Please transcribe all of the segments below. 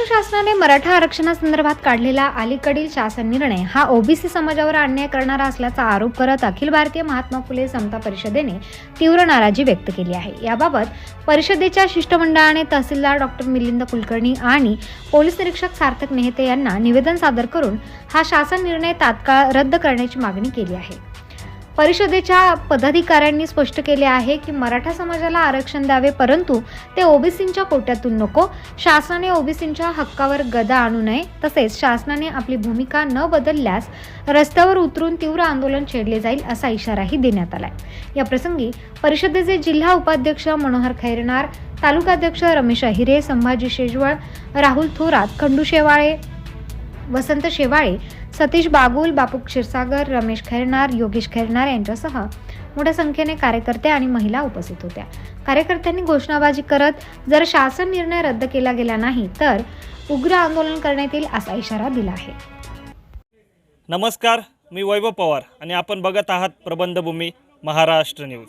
महाराष्ट्र शासनाने मराठा आरक्षणासंदर्भात काढलेला अलीकडील शासन निर्णय हा ओबीसी समाजावर अन्याय करणारा असल्याचा आरोप करत अखिल भारतीय महात्मा फुले समता परिषदेने तीव्र नाराजी व्यक्त केली आहे. याबाबत परिषदेच्या शिष्टमंडळाने तहसीलदार डॉक्टर मिलिंद कुलकर्णी आणि पोलीस निरीक्षक सार्थक नेहते यांना निवेदन सादर करून हा शासन निर्णय तात्काळ रद्द करण्याची मागणी केली आहे. परिषदेच्या पदाधिकाऱ्यांनी स्पष्ट केले आहे की मराठा समाजाला आरक्षण द्यावे परंतु ते ओबीसींच्या कोट्यातून नको. शासनाने ओबीसींच्या हक्कावर गदा आणू नये. तसेच शासनाने आपली भूमिका न बदलल्यास रस्त्यावर उतरून तीव्र आंदोलन छेडले जाईल असा इशाराही देण्यात आलाय. या प्रसंगी परिषदेचे जिल्हा उपाध्यक्ष मनोहर खैरनार तालुकाध्यक्ष रमेश अहिरे संभाजी शेजवळ राहुल थोरात खंडू शेवाळे वसंत शेवाळे सतीश बागुल बापू क्षीरसागर रमेश खैरनार योगेश खैरनार यांच्यासह मोठ्या संख्येने कार्यकर्ते आणि महिला उपस्थित होत्या. कार्यकर्त्यांनी घोषणाबाजी करत जर शासन निर्णय रद्द केला गेला नाही तर उग्र आंदोलन करण्यात येईल असा इशारा दिला आहे. नमस्कार मी वैभव पवार आणि आपण बघत आहात प्रबंधभूमी महाराष्ट्र न्यूज.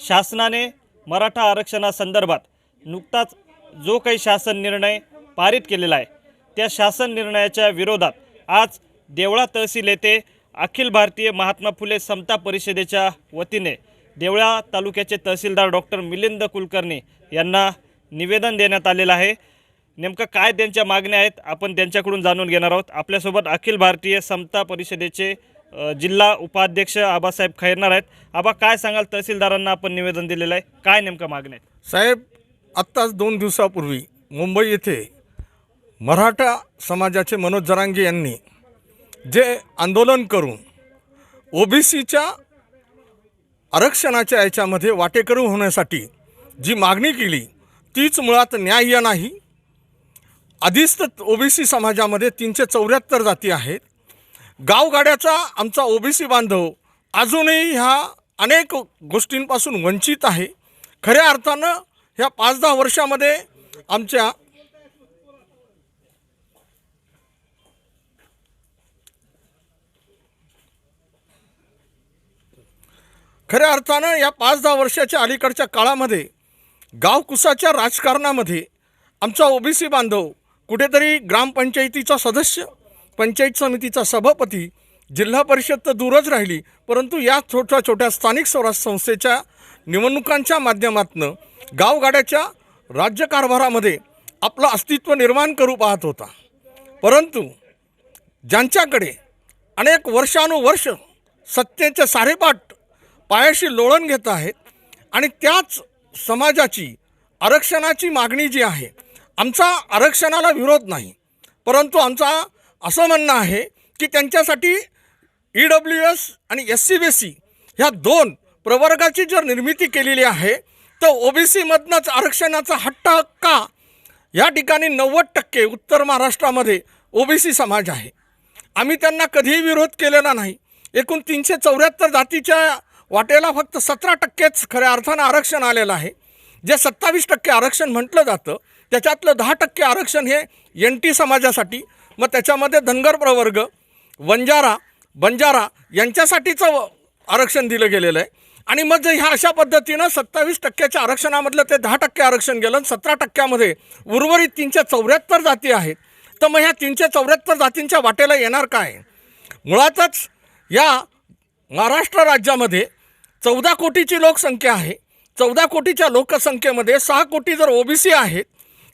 शासनाने मराठा आरक्षणासंदर्भात नुकताच जो काही शासन निर्णय पारित केलेला आहे त्या शासन निर्णयाच्या विरोधात आज देवळा तहसील येथे अखिल भारतीय महात्मा फुले समता परिषदेच्या वतीने देवळा तालुक्याचे तहसीलदार डॉक्टर मिलिंद कुलकर्णी यांना निवेदन देण्यात आलेलं आहे. नेमकं काय त्यांच्या मागण्या आहेत आपण त्यांच्याकडून जाणून घेणार आहोत. आपल्यासोबत अखिल भारतीय समता परिषदेचे जिल्हा उपाध्यक्ष आबासाहेब खैरनार आहेत. आबा काय सांगाल? तहसीलदारांना आपण निवेदन दिलेलं आहे. काय नेमकं मागण्या आहेत? साहेब आत्ताच दोन दिवसापूर्वी मुंबई येथे मराठा समाजाचे मनोज जरांगे यांनी जे आंदोलन करून ओबीसीच्या आरक्षणाच्या याच्यामध्ये वाटेकरू होण्यासाठी जी मागणी केली तीच मुळात न्याय्य नाही. आधीच तर ओबीसी समाजामध्ये तीनशे चौऱ्याहत्तर जाती आहेत. गावगाड्याचा आमचा ओबीसी बांधव अजूनही ह्या अनेक गोष्टींपासून वंचित आहे. खऱ्या अर्थानं ह्या पाच दहा वर्षामध्ये आमच्या खऱ्या अर्थानं या पाच दहा वर्षाच्या अलीकडच्या काळामध्ये गावकुसाच्या राजकारणामध्ये आमचा ओबीसी बांधव कुठेतरी ग्रामपंचायतीचा सदस्य पंचायत समितीचा सभापती जिल्हा परिषद तर दूरच राहिली परंतु या छोट्या छोट्या स्थानिक स्वराज्य संस्थेच्या निवडणुकांच्या माध्यमातून गावगाड्याच्या राज्यकारभारामध्ये आपलं अस्तित्व निर्माण करू पाहत होता. परंतु ज्यांच्याकडे अनेक वर्षानुवर्ष सत्तेचे सारेपाट पायाशी लोळण घेत आहेत आणि त्याच समाजाची आरक्षणाची मागणी जी आहे आमचा आरक्षणाला विरोध नाही. परंतु आमचा असं म्हणणं आहे की त्यांच्यासाठी ई डब्ल्यू एस आणि एस सी बी सी ह्या दोन प्रवर्गाची जर निर्मिती केलेली आहे तर ओ बी सीमधनंच आरक्षणाचा हट्ट का? या ठिकाणी नव्वद टक्के उत्तर महाराष्ट्रामध्ये ओबीसी समाज आहे. आम्ही त्यांना कधीही विरोध केलेला नाही. एकूण तीनशे चौऱ्याहत्तर जातीच्या वाटेला फक्त सतरा टक्केच खऱ्या अर्थानं आरक्षण आलेलं आहे. जे सत्तावीस टक्के आरक्षण म्हटलं जातं त्याच्यातलं दहा टक्के आरक्षण हे एन टी समाजासाठी मग त्याच्यामध्ये धनगर प्रवर्ग वंजारा बंजारा यांच्यासाठीचं आरक्षण दिलं गेलेलं आहे. आणि मग जे ह्या अशा पद्धतीनं सत्तावीस टक्क्याच्या आरक्षणामधलं ते दहा टक्के आरक्षण गेलं आणि सतरा टक्क्यामध्ये उर्वरित तीनशे चौऱ्याहत्तर जाती आहेत. तर मग ह्या तीनशे चौऱ्याहत्तर जातींच्या वाटेला येणार काय? मुळातच या महाराष्ट्र राज्यामध्ये चौदा कोटीची लोकसंख्या आहे. चौदा कोटीच्या लोकसंख्येमध्ये सहा कोटी जर ओबीसी आहेत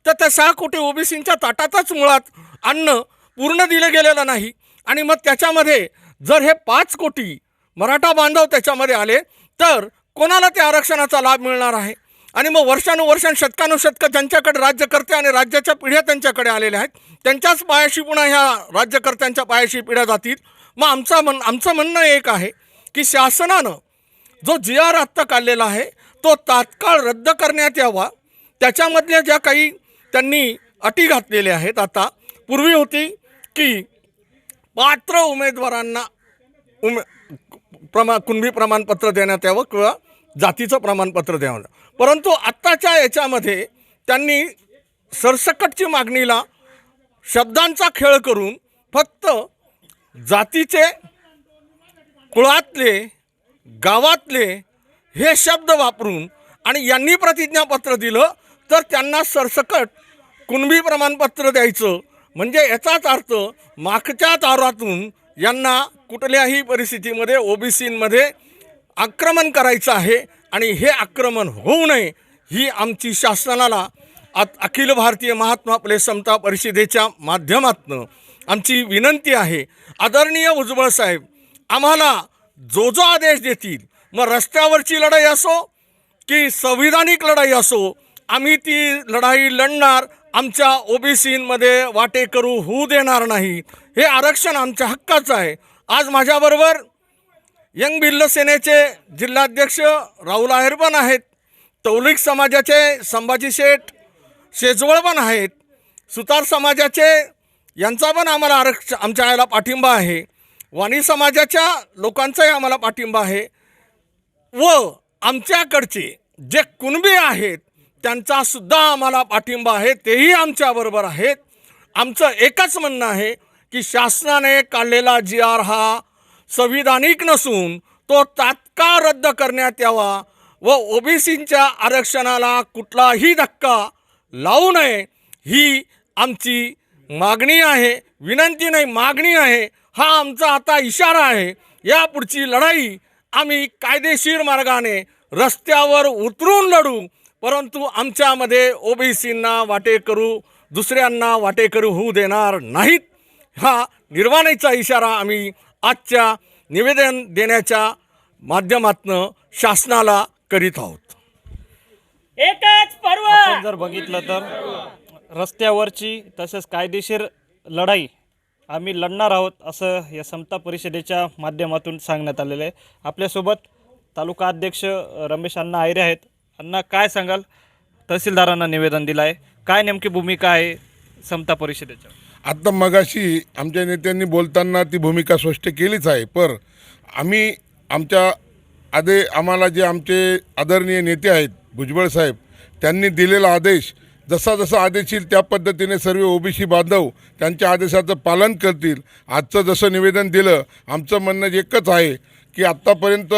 तर त्या सहा कोटी ओबीसींच्या ताटातच मुळात अन्न पूर्ण दिलं गेलेलं नाही. आणि मग त्याच्यामध्ये जर हे पाच कोटी मराठा बांधव त्याच्यामध्ये आले तर कोणाला त्या आरक्षणाचा लाभ मिळणार आहे? आणि मग वर्षानुवर्षां शतकानुशतकं ज्यांच्याकडे राज्यकर्ते आणि राज्याच्या पिढ्या त्यांच्याकडे आलेल्या आहेत त्यांच्याच पायाशी पुन्हा ह्या राज्यकर्त्यांच्या पायाशी पिढ्या जातील? मग आमचा म्हण आमचं म्हणणं एक आहे की शासनानं जो जी आर आत्ता काढलेला आहे तो तात्काळ रद्द करण्यात यावा. त्याच्यामधल्या ज्या काही त्यांनी अटी घातलेल्या आहेत आता पूर्वी होती की पात्र उमेदवारांना उमे प्रमा कुणबी प्रमाणपत्र देण्यात यावं किंवा जातीचं प्रमाणपत्र द्यावं. परंतु आत्ताच्या याच्यामध्ये त्यांनी सरसकटची मागणीला शब्दांचा खेळ करून फक्त जातीचे कुळातले गावातले हे शब्द वापरून आणि यांनी प्रतिज्ञापत्र दिलं तर त्यांना सरसकट कुणबी प्रमाणपत्र द्यायचं. म्हणजे याचाच अर्थ मागच्या तारातून यांना कुठल्याही परिस्थितीमध्ये ओबीसीमध्ये आक्रमण करायचं आहे आणि हे आक्रमण होऊ नये ही आमची शासनाला आत अखिल भारतीय महात्मा फुले समता परिषदेच्या माध्यमातून आमची विनंती आहे. आदरणीय उज्ज्वळ साहेब आम्हाला जो जो आदेश देतील मग रस्त्यावरची लढाई असो की संविधानिक लढाई असो आम्ही ती लढाई लढणार आमच्या ओबीसीमध्ये वाटेकरू होऊ देणार नाही. हे आरक्षण आमच्या हक्काचं आहे. आज माझ्याबरोबर यंग भिल्ल सेनेचे जिल्हाध्यक्ष राहुल आहेर पण आहेत. तौलिक समाजाचे संभाजी शेठ शेजवळ पण आहेत. सुतार समाजाचे यांचा पण आम्हाला आरक्ष आमच्या याला पाठिंबा आहे. वाणी समाजाच्या लोकांचाही आम्हाला पाठिंबा आहे. व आमच्याकडचे जे कुणबी आहेत त्यांचा सुद्धा आम्हाला पाठिंबा आहे तेही आमच्याबरोबर आहेत. आमचं एकच म्हणणं आहे की शासनाने काढलेला जी आर हा संविधानिक नसून तो तात्काळ रद्द करण्यात यावा व ओबीसींच्या आरक्षणाला कुठलाही धक्का लावू नये ही आमची मागणी आहे विनंती नाही मागणी आहे. हा आमचा आता इशारा आहे. यापुढची लढाई आम्ही कायदेशीर मार्गाने रस्त्यावर उतरून लढू. परंतु आमच्यामध्ये ओबीसींना वाटेकरू दुसऱ्यांना वाटेकरू होऊ देणार नाहीत. हा निर्वाणीचा इशारा आम्ही आजच्या निवेदन देण्याच्या माध्यमातनं शासनाला करीत आहोत. एकच पर्व! जर बघितलं तर रस्त्यावरची तसेच कायदेशीर लढाई आम्ही लढणार आहोत असं या समता परिषदेच्या माध्यमातून सांगण्यात आलेलं आहे. आपल्यासोबत तालुका अध्यक्ष रमेश अण्णा आयरे आहेत. अण्णा काय सांगाल? तहसीलदारांना निवेदन दिलं आहे काय नेमकी भूमिका आहे समता परिषदेच्या? आत्ता मगाशी आमच्या नेत्यांनी बोलताना ती भूमिका स्पष्ट केलीच आहे पर आम्ही आमच्या आदे आम्हाला जे आमचे आदरणीय नेते आहेत भुजबळ साहेब त्यांनी दिलेला आदेश जसा जसा आदेश येईल त्या पद्धतीने सर्व ओबीसी बांधव त्यांच्या आदेशाचं पालन करतील. आजचं जसं निवेदन दिलं आमचं म्हणणं एकच आहे की आत्तापर्यंत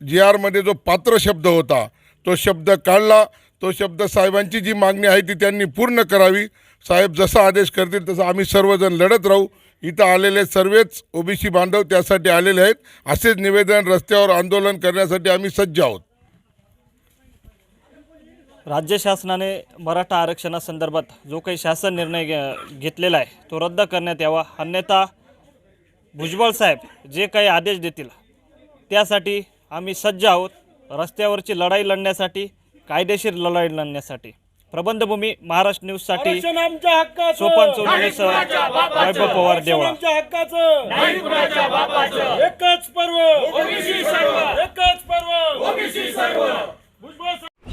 जी आरमध्ये जो पात्र शब्द होता तो शब्द काढला. तो शब्द साहेबांची जी मागणी आहे ती त्यांनी पूर्ण करावी. साहेब जसा आदेश करतील तसं आम्ही सर्वजण लढत राहू. इथं आलेले सर्वच ओबीसी बांधव त्यासाठी आलेले आहेत. असेच निवेदन रस्त्यावर आंदोलन करण्यासाठी आम्ही सज्ज आहोत. राज्य शासनाने मराठा आरक्षणासंदर्भात जो काही शासन निर्णय घे- घेतलेला आहे तो रद्द करण्यात यावा. अन्यथा भुजबळ साहेब जे काही आदेश देतील त्यासाठी आम्ही सज्ज आहोत. रस्त्यावरची लढाई लढण्यासाठी कायदेशीर लढाई लढण्यासाठी. प्रबंधभूमी महाराष्ट्र न्यूजसाठी आरक्षण आमच्या हक्काचं. सोपान चौधरीसह वैभव पवार देवळा. एकच पर्व. एकच पर्व.